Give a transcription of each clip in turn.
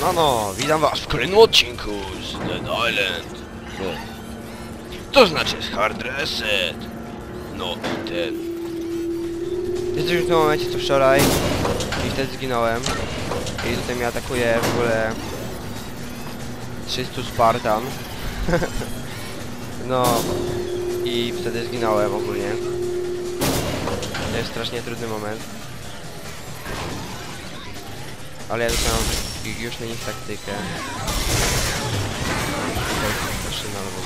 No no, witam was w kolejnym odcinku z Dead Island. No. To znaczy z Hard Reset. No i ten. Jesteśmy w tym momencie co wczoraj i wtedy zginąłem. I tutaj mnie atakuje w ogóle 300 Spartan. no i wtedy zginąłem ogólnie. To jest strasznie trudny moment. Ale ja dostałem już na nich taktykę. Maszyna albo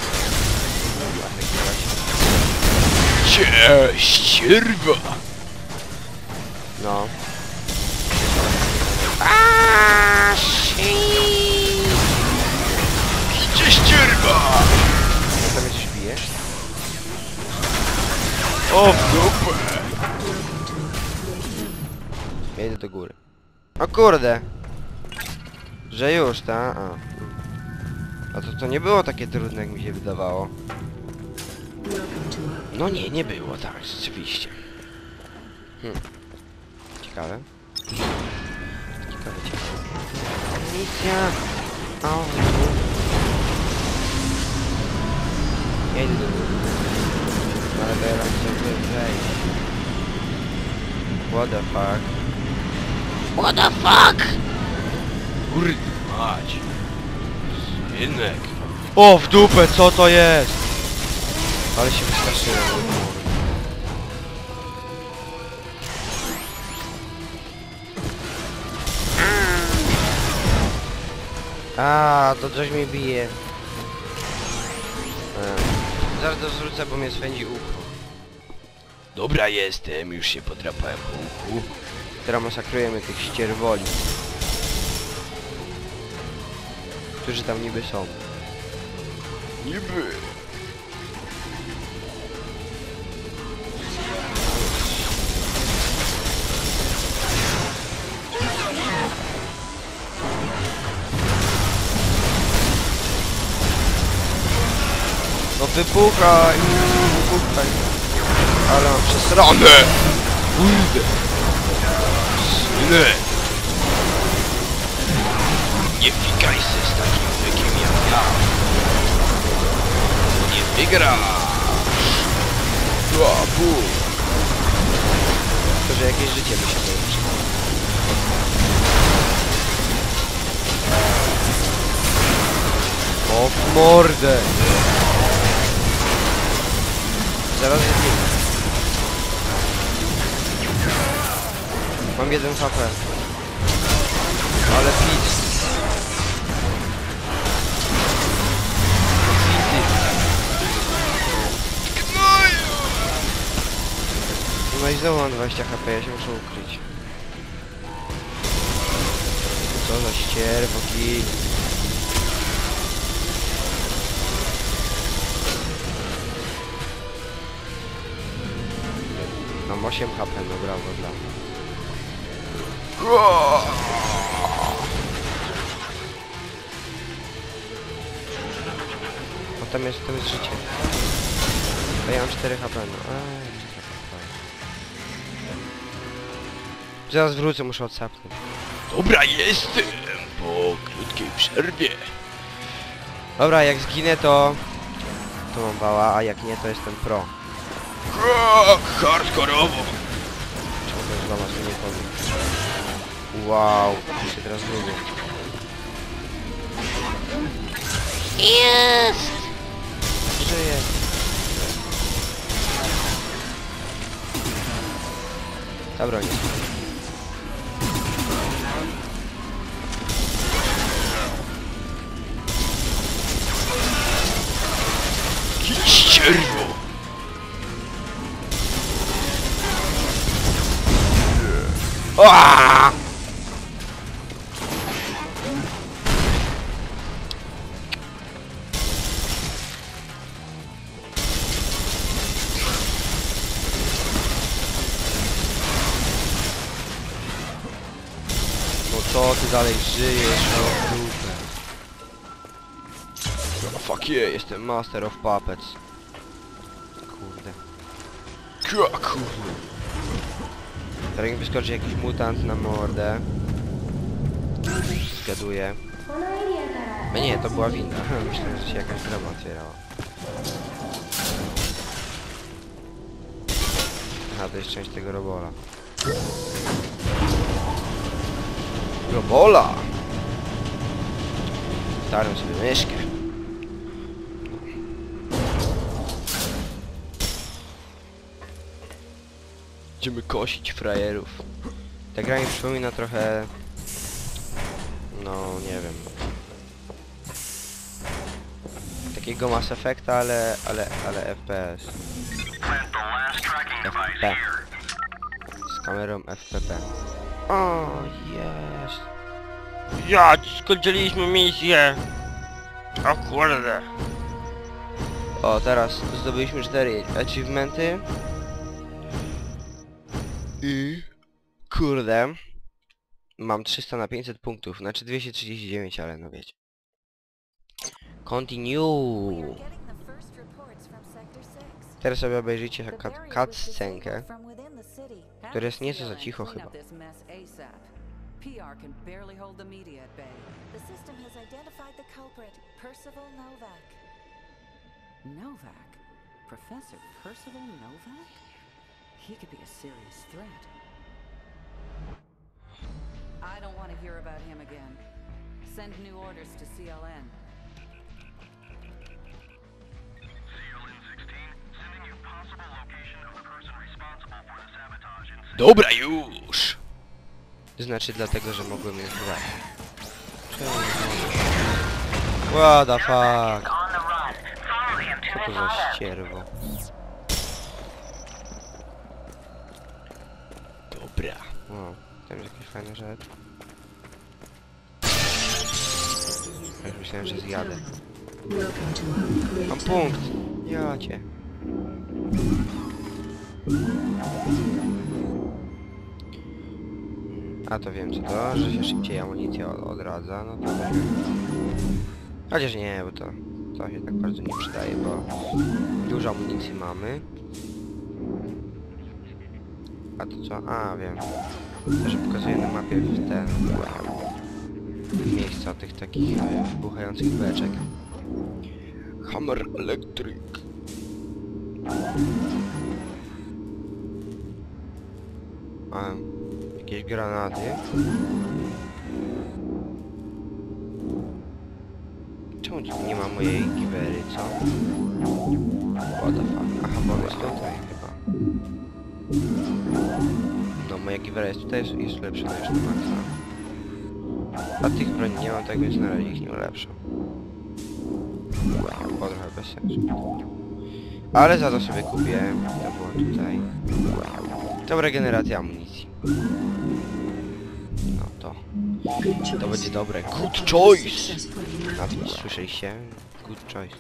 sierwa! No. Cześć, sierwa! No to mnie coś bije? O, w dupę! Ja idę do góry. O kurde! Że już, ta? A. A to, to nie było takie trudne, jak mi się wydawało. No nie, nie było, tak, rzeczywiście. Hm. Ciekawe. Ciekawe, ciekawe. Misja! O, Ja idę do góry. Ale teraz wyjść. What the fuck? What the fuck? Kurde mać. Synek. O, w dupę, co to jest? Ale się wystraszyłem. A, to coś mnie bije. E, Zaraz to zwrócę, bo mnie swędzi ucho. Dobra jestem, już się podrapałem po uchu. Teraz masakrujemy tych ścierwoli. Którzy tam niby są. Niby. No wybuchaj! Wybuchaj! Ale mam przesrane! Kurde. Synek. Nie fikaj się z takim wykiem jak ja. Nie wygrasz. Dwa, pół. To, że jakieś życie by się wylepszy. O mordę! Zaraz zginę. Mam jeden HP. Ale pic. Znowu mam 20 HP, ja się muszę ukryć. Co za ścierwo, git. Mam 8 HP, no brawo dla tam jest, tam jest życie. A ja mam 4 HP, no. Eee, Zaraz wrócę, muszę odsapnąć. Dobra jestem po krótkiej przerwie. Dobra, jak zginę to... To mam bała, a jak nie to jestem pro. Krok, hardkorowo. Czemu to jest mama, że nie powiem. Wow, to się teraz lubię. Jest! Żyję. Ta broń jest. Ścierwo. Aaaa! No co ty dalej żyjesz, no No yeah, jestem master of puppets. Kurde. Kroku. Teraz mi wyskoczy jakiś mutant na mordę. zgaduję. A nie, to była winda. Myślałem, że się jakaś drama otwierała. Aha, to jest część tego robola. Robola! Starą sobie myszkę. Idziemy kosić frajerów. Ta gra mi przypomina trochę... No, nie wiem. Takiego Mass Effecta, ale, ale, ale FPS. FP. Z kamerą FPP. O, jest. Ja, skończyliśmy misję. O kurde. O, teraz zdobyliśmy 4 achievementy. I... Kurde. Mam 300 na 500 punktów, znaczy 239, ale no wiecie. Continue. Teraz sobie obejrzyjcie cut- cutscenkę, która jest nieco za cicho chyba. PR can barely hold the media at bay. The system has identified the culprit, Percival Novak. Novak? Professor Percival Novak? He could be a serious threat. I don't want to hear about him again. Send new orders to CLN. Dobra już. Znaczy dlatego, że mogłem je zbrać. Czemu nie? What the fuck? Co to za ścierwo? O, tam jest jakaś fajna rzecz. Ja już myślałem, że zjadę. Mam punkt! Ja cię. A to wiem co to, że się szybciej amunicja od- odradza, no to wiem. Chociaż nie, bo to, to się tak bardzo nie przydaje, bo dużo amunicji mamy. A to co? A, wiem. Że pokazuje na mapie w ten... Miejsca tych takich e, wybuchających beczek. Hammer Electric. A, jakieś granaty. Czemu nie ma mojej giwery, co? What the fuck? Aha, bo jest tutaj chyba. Giwera jest tutaj, jest, lepsza niż na maksa. A tych broni nie mam, tak więc na razie ich nie ulepszę. Bo trochę bez sensu. Ale za to sobie kupię, to było tutaj. To regeneracja amunicji. No to. To będzie dobre. Good choice! Na tym słyszeliście? Good choice.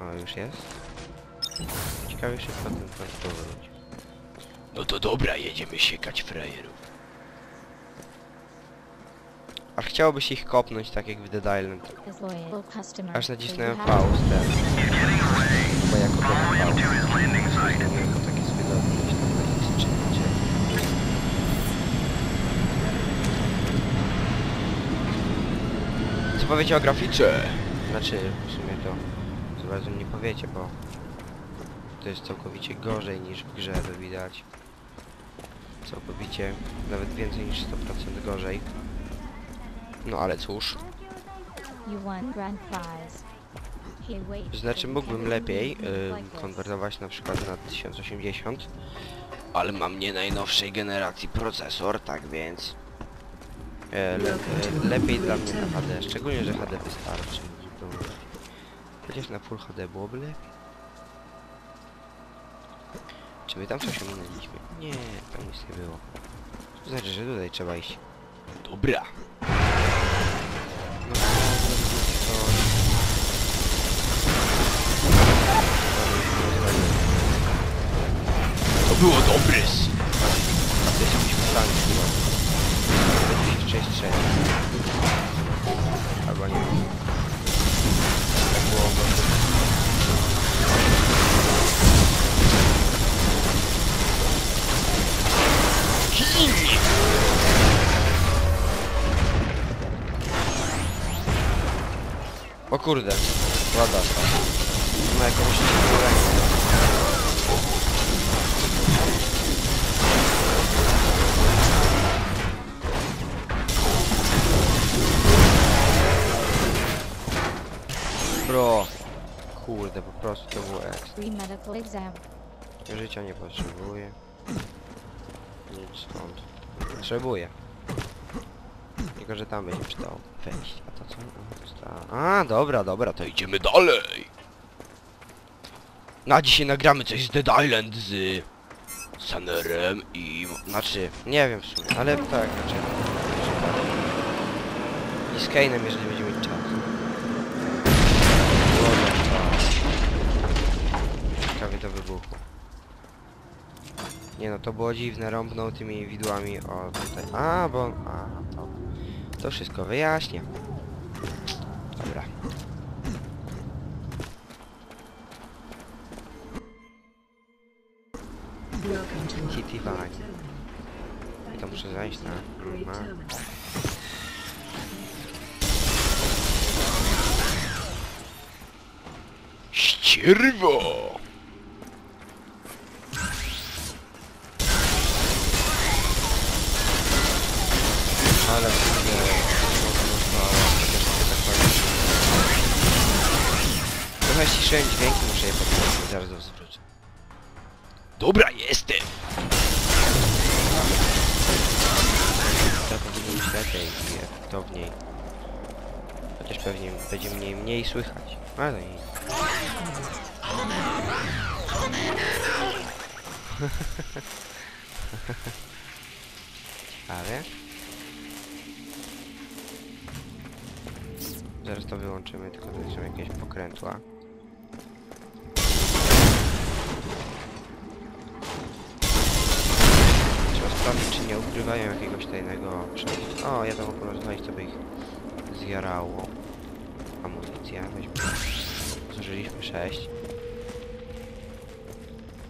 O, już jest? Ciekawie szybko ten pan powróci. No to dobra, jedziemy siekać frajerów. A chciałoby się ich kopnąć tak jak w Dead Island. Aż nacisnąłem pauz teraz. Bo jako to takie gdzieś tam na X czy gdzie. Co powiecie o grafice? Znaczy, w sumie to za bardzo nie powiecie, bo to jest całkowicie gorzej niż w grze, to widać. Całkowicie, nawet więcej niż 100% gorzej. No ale cóż. Znaczy mógłbym lepiej konwertować na przykład na 1080, Ale mam nie najnowszej generacji procesor, tak więc... e, le, e, lepiej dla mnie na HD, szczególnie, że HD wystarczy. Chociaż na Full HD byłoby lepiej. Czy my tam coś ominęliśmy? Nie, tam nic nie było. To znaczy, że tutaj trzeba iść. Dobra. No, to... To było dobry s- To jest jakiś plan chyba. Będzie jeszcze jest trzeci. Albo nie wiem. O kurde, woda stała. Ma jakąś rękę. Bro. Kurde, po prostu to było ekstra. Free medical exam. Życia nie potrzebuję. Nic stąd. Potrzebuję. Tylko, że tam będzie przydało wejść. A to co? A, to dobra, dobra, to idziemy dalej. Na dzisiaj nagramy coś z Dead Island z Sanerem i... Znaczy, nie wiem w sumie, ale tak, znaczy... I z Kane'em, jeżeli będzie mieć czas. Łodę, Prawie do wybuchu. Nie no, to było dziwne, rąbnął tymi widłami o tutaj. A, bo... A, to... To wszystko wyjaśnię. Dobra. Kitty Vine. To muszę zejść na... na... Ścierwo! Ale Trochę ściszyłem dźwięki, muszę je podnieść, zaraz do zwrócę. Dobra, jestem! To powinno być lepiej i efektowniej. Chociaż pewnie będzie mniej, mniej słychać. Ale to nic. Ciekawe. Zaraz to wyłączymy, tylko są jakieś pokrętła. Sprawdzić, czy nie ukrywają jakiegoś tajnego przejścia. O, ja to mogę rozwalić, to by ich zjarało. Amunicja, weźmy. Zużyliśmy 6.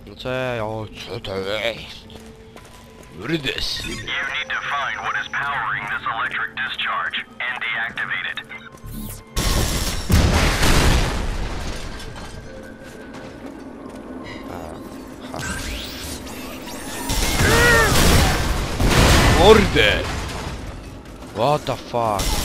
No co, o, co to jest? Rydys. You need to find what is powering this electric discharge and deactivate it. What the fuck?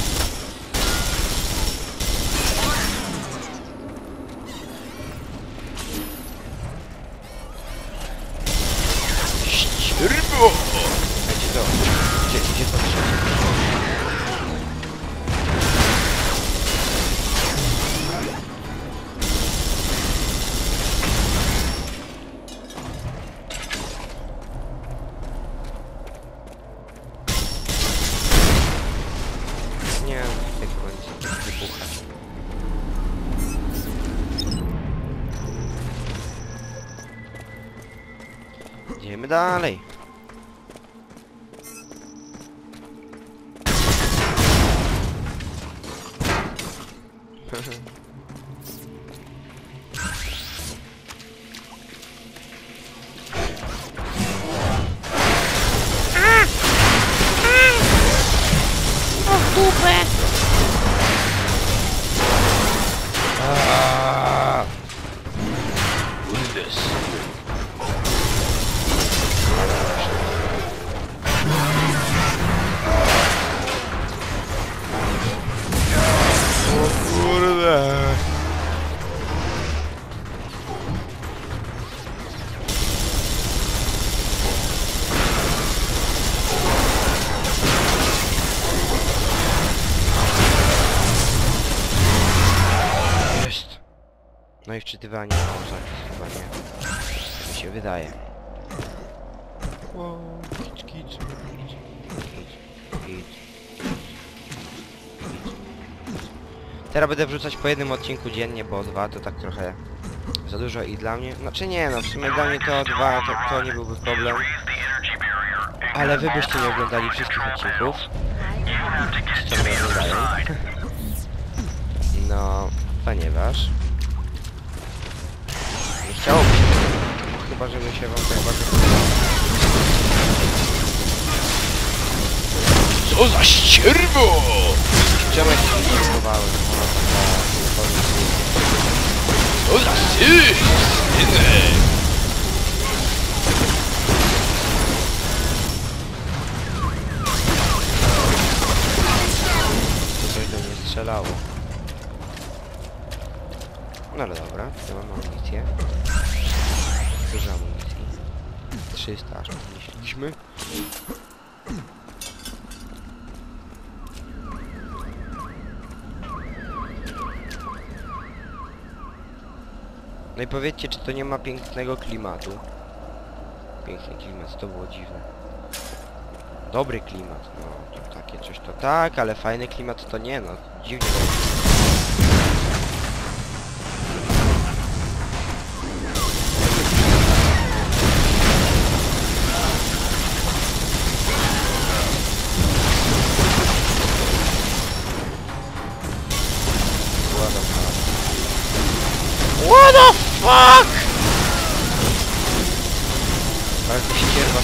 Idziemy I wczytywanie o zapisywanie. Tak mi się wydaje. Wow, kic, kic, kic, kic, kic. Teraz będę wrzucać po jednym odcinku dziennie, bo dwa to tak trochę za dużo i dla mnie. Znaczy nie no, w sumie dla mnie to dwa to, to nie byłby problem. Ale wy byście nie oglądali wszystkich odcinków. Co mnie oglądają. No, ponieważ... Się tego. Chyba, żeby się wam tak bardzo. Co za ścierwo! Ścianę się nie próbowałem. O, taka... Oda sy! Synek! To coś do mnie strzelało. No ale dobra, ja mam amunicję. Dużo amunicji. 300 aż podnieśliśmy. No i powiedzcie, czy to nie ma pięknego klimatu? Piękny klimat, to było dziwne. Dobry klimat, no to takie coś to tak, ale fajny klimat to nie, no dziwnie. What the fuck? Bardzo ścierwa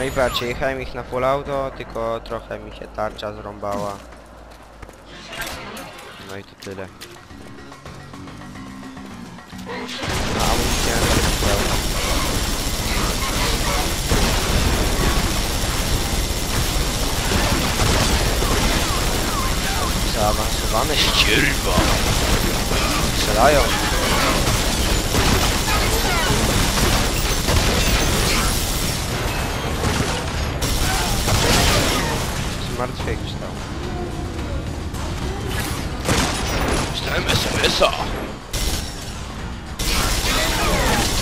No i patrzcie, jechałem ich na full auto, tylko trochę mi się tarcza zrąbała. No i to tyle. A amunicja na. Zaawansowane ścierwa. Strzelają. Zmartwychwstał. Dostałem SMS-a.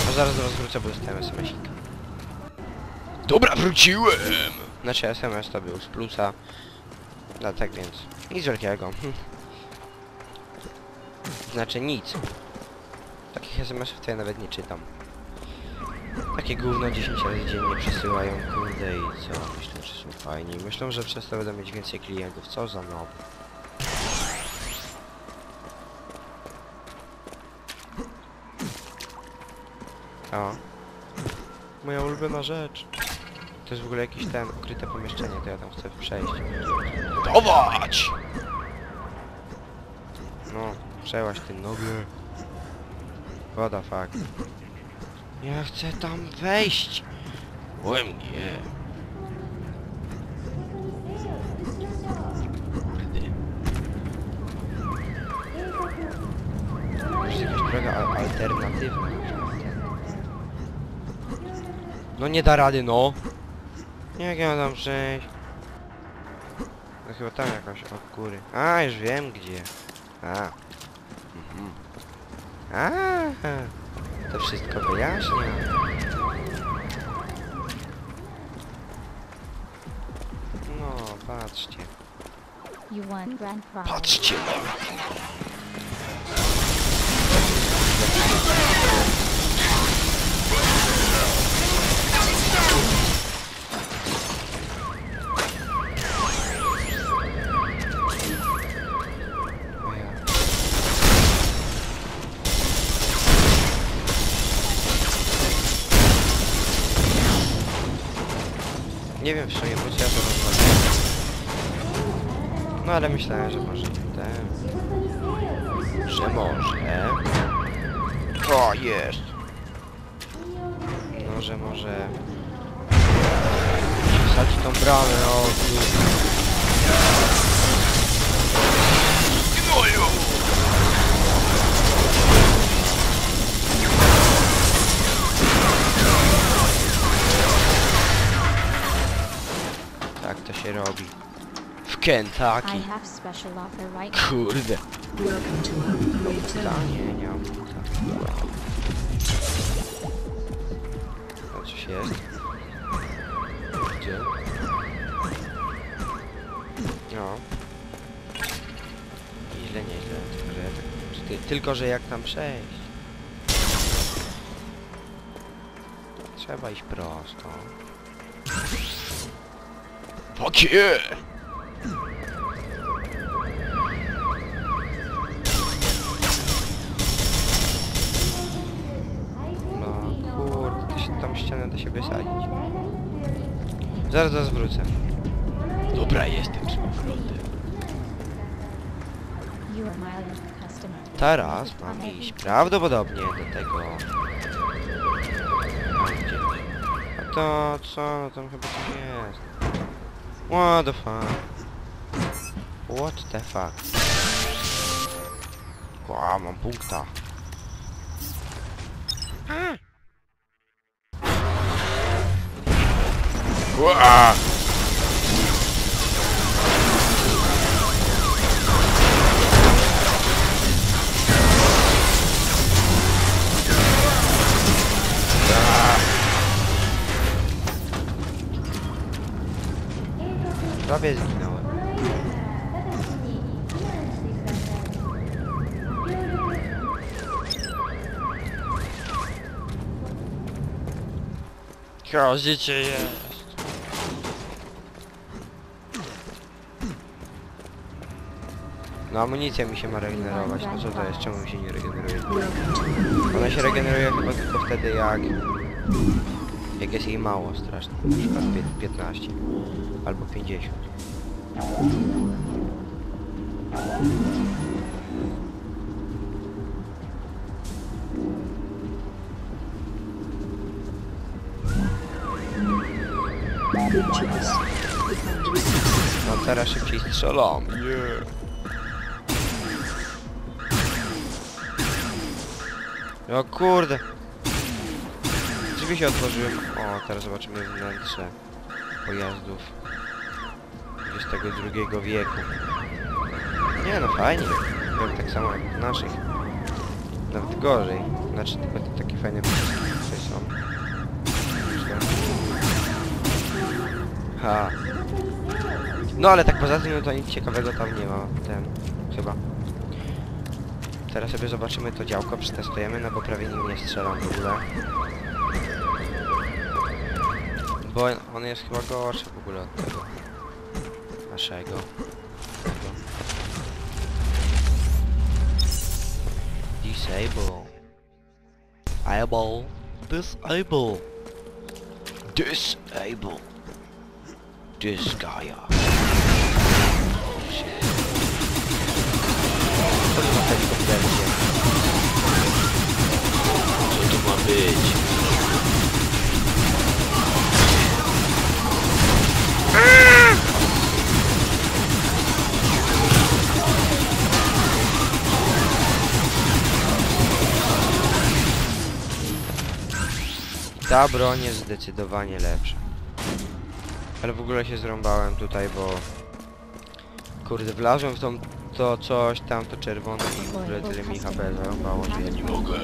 A zaraz do was wrócę, bo dostałem SMS-ika. Dobra, wróciłem! Znaczy SMS to był z plusa. No tak więc, nic wielkiego. Znaczy nic. Takich SMS-ów to ja nawet nie czytam. Takie gówno 10 razy dziennie przesyłają, kurde i co? Myślę, że są fajni. Myślą, że przez to będą mieć więcej klientów. Co za nob. O. Moja ulubiona rzecz. To jest w ogóle jakieś ten ukryte pomieszczenie, to ja tam chcę przejść. Dawać! No, przełaś ty. What the fuck. Ja chcę tam wejść. OMG. Droga al alternatywna. No nie da rady, no. Jak ja tam przejść? No chyba tam jakoś, o góry. A, już wiem gdzie. A. Mhm. A. To wszystko wyjaśnia. No, patrzcie. Patrzcie Nie wiem w sumie, co ja to rozmawiam. No ale myślałem, że może ten... Że może... O, jest! No, że może... Wsadzi tą bramę, o kurde. To się robi. W Kentucky. Kurde. Pytanie, nie mam buta. To coś jest. Gdzie? No. Nieźle, nieźle. Tylko, że, że ty, tylko, że jak tam przejść? Trzeba iść prosto. Yeah! No kurde, się, tam ścianę da się wysadzić. Zaraz, zaraz wrócę. Dobra, jestem z powrotem. Teraz mam iść prawdopodobnie do tego... A to co? No tam chyba coś jest. What the fuck? What the fuck? Ła, mam punkta. Ła! Prawie zginąłem. Życie jest? No amunicja mi się ma regenerować, no co to jest? Czemu mi się nie regeneruje? Ona się regeneruje chyba tylko wtedy jak... Jak jest jej mało strasznie, na przykład pię- 15 albo 50. No teraz szybciej strzelam. Yeah. O kurde. Drzwi się otworzyły. O, teraz zobaczymy wnętrze pojazdów XXI wieku. Nie no, fajnie. Prawie tak samo jak w naszych. Nawet gorzej. Znaczy, tylko te takie fajne przyciski są. Ha. No ale tak poza tym, no to nic ciekawego tam nie ma. Ten, chyba. Teraz sobie zobaczymy to działko, przetestujemy, no bo prawie nim nie strzelam w ogóle. Bo on jest chyba gorszy w ogóle od tego naszego. Tego. Disable. Able. Disable. Disable. This guy. Oh shit. Co to ma być? Ta broń jest zdecydowanie lepsza. Ale w ogóle się zrąbałem tutaj, bo... Kurde, wlazłem w tą, to coś tam, to czerwone i w ogóle tyle mi HP zarąbało, że ja nie mogę.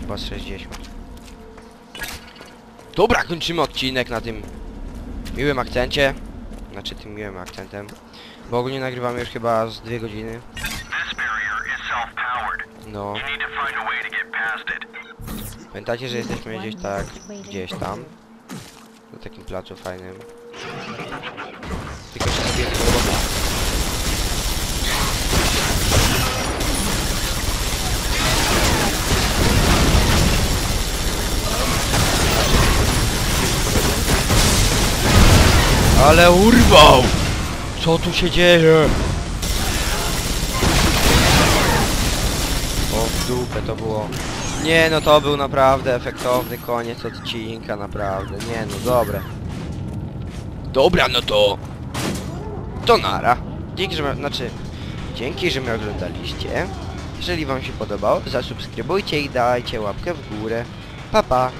Chyba z 60. Dobra, kończymy odcinek na tym miłym akcencie. Znaczy tym miłym akcentem. Bo ogólnie nagrywamy już chyba z dwie godziny. No, pamiętajcie, że jesteśmy gdzieś tak, gdzieś tam. Na takim placu fajnym. Tylko się sobie. Ale urwał! Co tu się dzieje? O w dupę to było. Nie no to był naprawdę efektowny koniec odcinka, naprawdę. Nie no dobre. Dobra no to... To nara. Dzięki, że... Znaczy... Dzięki, że mnie oglądaliście. Jeżeli wam się podobało, zasubskrybujcie i dajcie łapkę w górę. Pa pa!